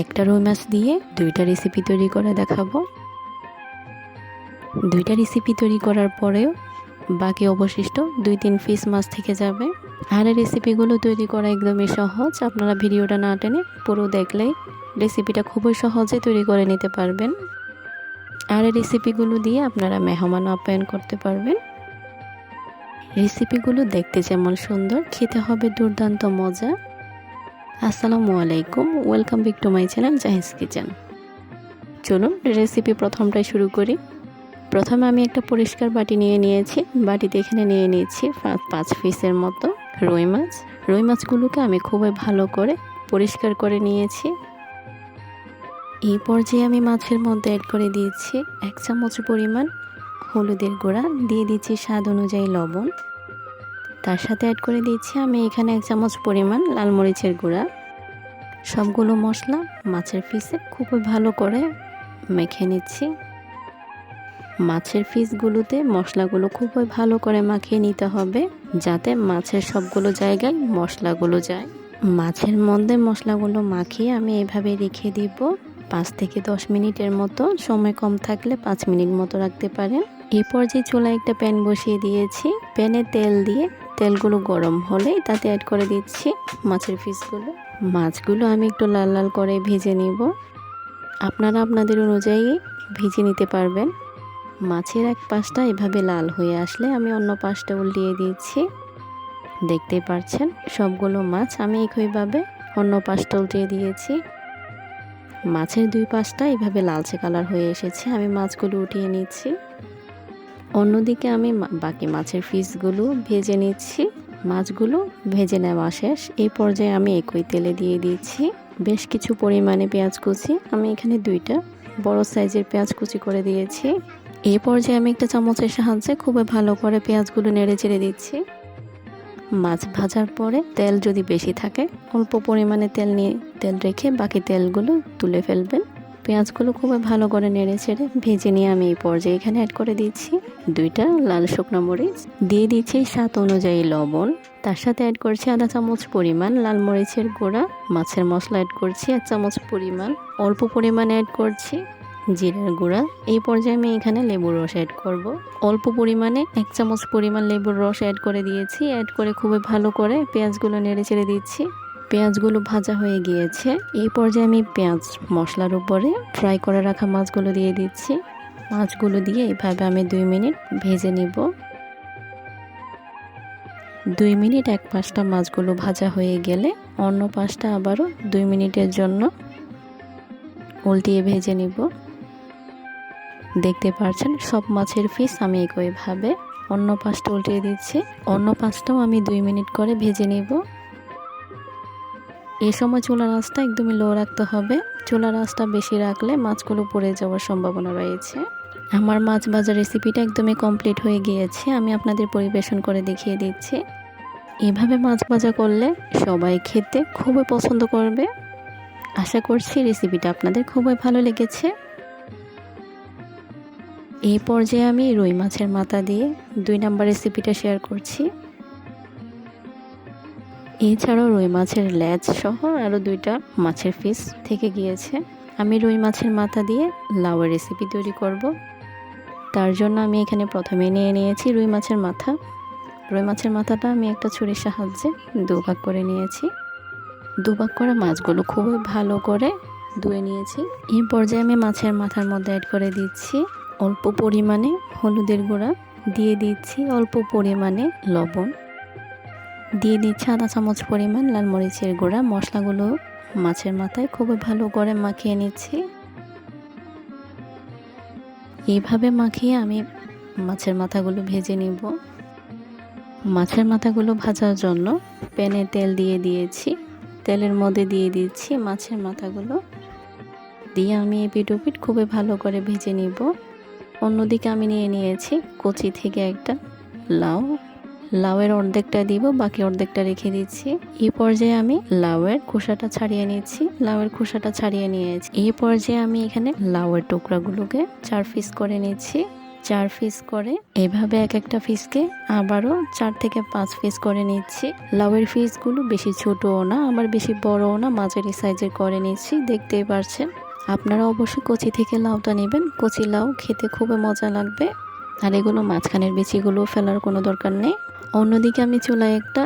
একটা রুই মাছ দিয়ে দুইটা রেসিপি তৈরি করে দেখাবো। দুইটা রেসিপি তৈরি করার পরেও বাকি অবশিষ্ট দুই তিন পিস মাছ থেকে যাবে। আর রেসিপিগুলো তৈরি করা একদমই সহজ। আপনারা ভিডিওটা না টেনে পুরো দেখলেই রেসিপিটা খুবই সহজে তৈরি করে নিতে পারবেন। আর রেসিপিগুলো দিয়ে আপনারা মেহমান আপ্যায়ন করতে পারবেন। রেসিপিগুলো দেখতে যেমন সুন্দর, খেতে হবে দুর্দান্ত মজা। আসসালামু আলাইকুম, welcome back to my channel Jahij kitchen. চলুন, রেসিপি প্রথমটাই শুরু করি। প্রথমে আমি একটা পরিষ্কার বাটি নিয়ে নিয়েছি। বাটিতে এখানে নিয়ে নিয়েছি পাঁচ- পিসের মতো রুই মাছ। রুই মাছগুলোকে আমি খুবই ভালো করে পরিষ্কার করে নিয়েছি। এই পর্যায়ে আমি মাছের মধ্যে অ্যাড করে দিয়েছি এক চামচ পরিমাণ হলুদের গুঁড়া। দিয়ে দিচ্ছি স্বাদ অনুযায়ী লবণ। তার সাথে অ্যাড করে দিচ্ছি আমি এখানে এক চামচ পরিমাণ লাল মরিচের গুঁড়া। সবগুলো মশলা মাছের ফিসে খুবই ভালো করে মেখে নিচ্ছি। মাছের ফিসগুলোতে মশলাগুলো খুবই ভালো করে মাখিয়ে নিতে হবে যাতে মাছের সবগুলো জায়গায় মশলাগুলো যায়। মাছের মধ্যে মশলাগুলো মাখিয়ে আমি এভাবে রেখে দিব। পাঁচ থেকে দশ মিনিটের মতো, সময় কম থাকলে পাঁচ মিনিট মতো রাখতে পারেন। এরপর যে চুলায় একটা প্যান বসিয়ে দিয়েছি, প্যানে তেল দিয়ে তেলগুলো গরম হলেই তাতে অ্যাড করে দিচ্ছি মাছের পিসগুলো। মাছগুলো আমি একটু লাল লাল করে ভেজে নিব। আপনারা আপনাদের অনুযায়ী ভেজে নিতে পারবেন। মাছের এক পাশটা এভাবে লাল হয়ে আসলে আমি অন্য পাশটা উল্টিয়ে দিচ্ছি। দেখতেই পাচ্ছেন, সবগুলো মাছ আমি একইভাবে অন্য পাশটা উল্টিয়ে দিয়েছি। মাছের দুই পাশটা এভাবে লালচে কালার হয়ে এসেছে, আমি মাছগুলো উঠিয়ে নিচ্ছি। অন্যদিকে আমি বাকি মাছের ফিসগুলো ভেজে নিচ্ছি। মাছগুলো ভেজে নেওয়া শেষ। এই পর্যায়ে আমি একই তেলে দিয়ে দিচ্ছি বেশ কিছু পরিমাণে পেঁয়াজ কুচি। আমি এখানে দুইটা বড় সাইজের পেঁয়াজ কুচি করে দিয়েছি। এই পর্যায়ে আমি একটা চামচের সাহায্যে খুবই ভালো করে পেঁয়াজগুলো নেড়ে চেড়ে দিচ্ছি। মাছ ভাজার পরে তেল যদি বেশি থাকে, অল্প পরিমাণে তেল নিয়ে তেল রেখে বাকি তেলগুলো তুলে ফেলবেন। পেঁয়াজগুলো খুবই ভালো করে নেড়ে চেড়ে ভেজে নিয়ে আমি এই পর্যায়ে এখানে অ্যাড করে দিচ্ছি। দুইটা লাল শুকনো মরিচ। দিয়ে দিচ্ছি স্বাদ অনুযায়ী লবণ। তার সাথে অ্যাড করছি আধা চামচ পরিমাণ লাল মরিচের গুঁড়া। মাছের মশলা অ্যাড করছি এক চামচ পরিমাণ। অল্প পরিমাণে অ্যাড করছি জিরার গুঁড়া। এই পর্যায়ে আমি এখানে লেবুর রস অ্যাড করব। অল্প পরিমাণে এক চামচ পরিমাণ লেবুর রস অ্যাড করে দিয়েছি। অ্যাড করে খুবই ভালো করে পেঁয়াজগুলো নেড়ে চেড়ে দিচ্ছি। পেঁয়াজগুলো ভাজা হয়ে গিয়েছে। এই পর্যায়ে আমি পেঁয়াজ মশলার উপরে ফ্রাই করে রাখা মাছগুলো দিয়ে দিচ্ছি। মাছগুলো দিয়ে এভাবে আমি দুই মিনিট ভেজে নিব। দুই মিনিট এক পাশটা মাছগুলো ভাজা হয়ে গেলে অন্য পাশটা আবারও দুই মিনিটের জন্য উল্টিয়ে ভেজে নিব। দেখতে পাচ্ছেন সব মাছের পিস আমি একইভাবে অন্য পাশটা উল্টিয়ে দিচ্ছি। অন্য পাশটাও আমি দুই মিনিট করে ভেজে নিব। এ সময় চুলার আঁচটা একদমই লো রাখতে হবে। চুলার আঁচটা বেশি রাখলে মাছগুলো পড়ে যাওয়ার সম্ভাবনা রয়েছে। আমার মাছ ভাজা রেসিপিটা একদমই কমপ্লিট হয়ে গিয়েছে, আমি আপনাদের পরিবেশন করে দেখিয়ে দিচ্ছি। এভাবে মাছ ভাজা করলে সবাই খেতে খুবই পছন্দ করবে। আশা করছি রেসিপিটা আপনাদের খুবই ভালো লেগেছে। এই পর্যায়ে আমি রুই মাছের মাথা দিয়ে দুই নাম্বার রেসিপিটা শেয়ার করছি। এছাড়াও রুই মাছের ল্যাজ সহ আরও দুইটা মাছের পিস থেকে গিয়েছে। আমি রুই মাছের মাথা দিয়ে লাউয়ের রেসিপি তৈরি করব। তার জন্য আমি এখানে প্রথমে নিয়ে নিয়েছি রুই মাছের মাথা। রুই মাছের মাথাটা আমি একটা ছুরির সাহায্যে দুভাগ করে নিয়েছি। দুভাগ করা মাছগুলো খুবই ভালো করে ধুয়ে নিয়েছি। এই পর্যায়ে আমি মাছের মাথার মধ্যে অ্যাড করে দিচ্ছি অল্প পরিমাণে হলুদের গুঁড়া। দিয়ে দিচ্ছি অল্প পরিমাণে লবণ। দিয়ে দিচ্ছি আধা চামচ পরিমাণ লাল মরিচের গুঁড়া। মশলাগুলো মাছের মাথায় খুবই ভালো করে মাখিয়ে নিচ্ছি। এইভাবে মাখিয়ে আমি মাছের মাথাগুলো ভেজে নিব। মাছের মাথাগুলো ভাজার জন্য প্যানে তেল দিয়ে দিয়েছি। তেলের মধ্যে দিয়ে দিচ্ছি মাছের মাথাগুলো। দিয়ে আমি এপিট ওপিট খুবই ভালো করে ভেজে নিব। অন্যদিকে আমি নিয়ে নিয়েছি কচি থেকে একটা লাউ। লাউয়ের অর্ধেকটা দিব, বাকি অর্ধেকটা রেখে দিচ্ছি। এই পর্যায়ে আমি লাউয়ের খোসাটা ছাড়িয়ে নিচ্ছি, লাউয়ের খোসাটা ছাড়িয়ে নিয়েছি। এই পর্যায়ে আমি এখানে লাউয়ের টুকরাগুলোকে চার পিস করে নিচ্ছি। চার পিস করে এভাবে এক একটা পিসকে আবারও চার থেকে পাঁচ পিস করে নিচ্ছি। লাউয়ের পিসগুলো বেশি ছোটও না, আবার বেশি বড়ও না, মাঝারি সাইজের করে নিচ্ছি, দেখতেই পারছেন। আপনারা অবশ্যই কচি থেকে লাউটা নেবেন, কচি লাউ খেতে খুবই মজা লাগবে। আর এগুলো মাঝখানের বিচিগুলো ফেলার কোনো দরকার নেই। অন্যদিকে আমি চুলায় একটা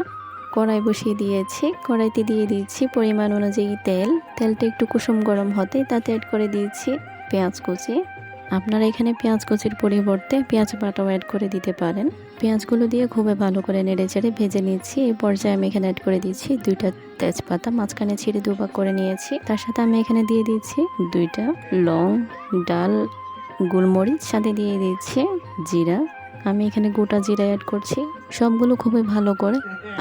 কড়াই বসিয়ে দিয়েছি। কড়াইতে দিয়ে দিচ্ছি পরিমাণ অনুযায়ী তেল। তেলটা একটু কুসুম গরম হতে তাতে অ্যাড করে দিয়েছি পেঁয়াজ কুচি। আপনারা এখানে পেঁয়াজ কুচির পরিবর্তে পেঁয়াজ বাটাও অ্যাড করে দিতে পারেন। পেঁয়াজগুলো দিয়ে খুবই ভালো করে নেড়ে চেড়ে ভেজে নিচ্ছি। এই পর্যায়ে আমি এখানে অ্যাড করে দিচ্ছি দুইটা তেজপাতা। মাঝখানে ছিঁড়ে দুভাগ করে নিয়েছি। তার সাথে আমি এখানে দিয়ে দিচ্ছি দুইটা লং, ডাল, গোলমরিচ। সাথে দিয়ে দিচ্ছি জিরা। আমি এখানে গোটা জিরা অ্যাড করছি। সবগুলো খুবই ভালো করে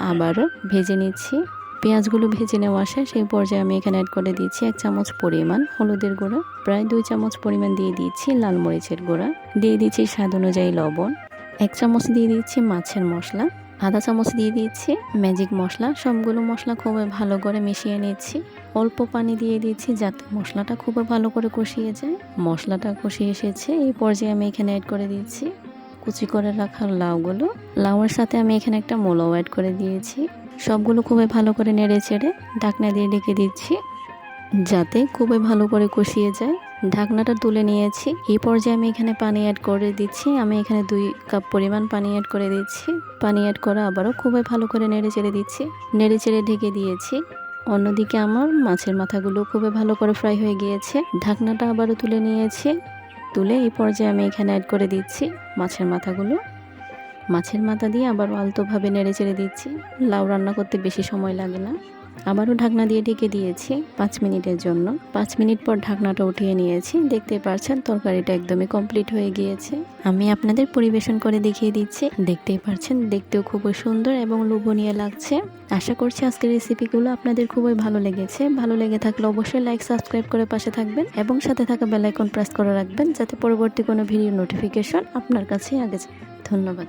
আবারও ভেজে নিচ্ছি। পেঁয়াজগুলো ভেজে নেওয়া আসে সেই পর্যায়ে আমি এখানে অ্যাড করে দিচ্ছি এক চামচ পরিমাণ হলুদের গুঁড়া, প্রায় দুই চামচ পরিমাণ দিয়ে দিচ্ছি লাল মরিচের গুঁড়া। দিয়ে দিচ্ছি স্বাদ অনুযায়ী লবণ। এক চামচ দিয়ে দিচ্ছি মাছের মশলা। আধা চামচ দিয়ে দিচ্ছি ম্যাজিক মশলা। সবগুলো মশলা খুবই ভালো করে মিশিয়ে নিচ্ছি। অল্প পানি দিয়ে দিচ্ছি যাতে মশলাটা খুবই ভালো করে কষিয়ে যায়। মশলাটা কষিয়ে এসেছে। এই পর্যায়ে আমি এখানে অ্যাড করে দিচ্ছি কুচি করে রাখা লাউগুলো। লাউয়ের সাথে আমি এখানে একটা মোলাও অ্যাড করে দিয়েছি। সবগুলো খুবই ভালো করে নেড়ে চেড়ে ঢাকনা দিয়ে ঢেকে দিচ্ছি, যাতে খুবই ভালো করে কষিয়ে যায়। ঢাকনাটা তুলে নিয়েছি। এই পর্যায়ে আমি এখানে পানি অ্যাড করে দিচ্ছি। আমি এখানে দুই কাপ পরিমাণ পানি অ্যাড করে দিচ্ছি। পানি অ্যাড করা আবারও খুবই ভালো করে নেড়ে চেড়ে দিচ্ছি। নেড়ে চেড়ে ঢেকে দিয়েছি। অন্যদিকে আমার মাছের মাথাগুলো খুবই ভালো করে ফ্রাই হয়ে গিয়েছে। ঢাকনাটা আবারও তুলে নিয়েছি। তুলে এই পর্যায়ে আমি এখানে অ্যাড করে দিচ্ছি মাছের মাথাগুলো। মাছের মাথা দিয়ে আবার আলতোভাবে নেড়ে চেড়ে দিচ্ছি। লাউ রান্না করতে বেশি সময় লাগে না। আবারও ঢাকনা দিয়ে ঢেকে দিয়েছি পাঁচ মিনিটের জন্য। পাঁচ মিনিট পর ঢাকনাটা উঠিয়ে নিয়েছি। দেখতে পারছেন তরকারিটা একদমই কমপ্লিট হয়ে গিয়েছে। আমি আপনাদের পরিবেশন করে দেখিয়ে দিচ্ছি। দেখতেই পারছেন, দেখতেও খুবই সুন্দর এবং লোভনীয় লাগছে। আশা করছি আজকের রেসিপিগুলো আপনাদের খুবই ভালো লেগেছে। ভালো লেগে থাকলে অবশ্যই লাইক সাবস্ক্রাইব করে পাশে থাকবেন এবং সাথে থাকা বেলাইকন প্রেস করে রাখবেন যাতে পরবর্তী কোনো ভিডিও নোটিফিকেশন আপনার কাছে আগে যায়। ধন্যবাদ।